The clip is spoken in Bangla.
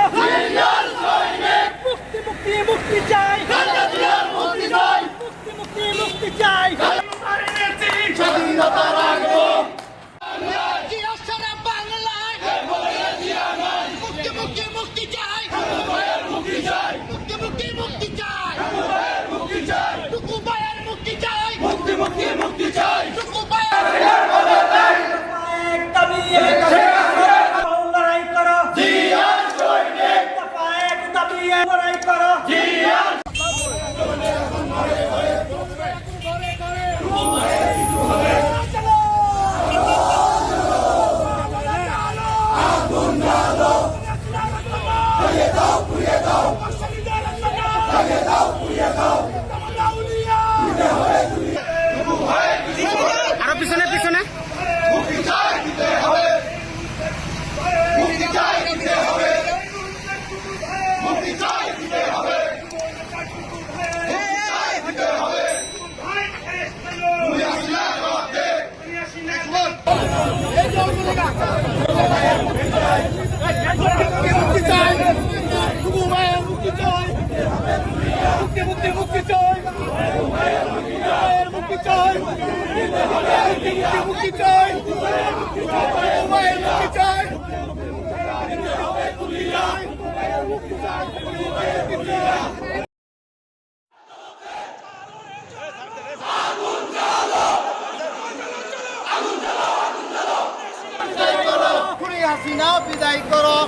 Yeah! মুক্তি চাই বিদায় করো।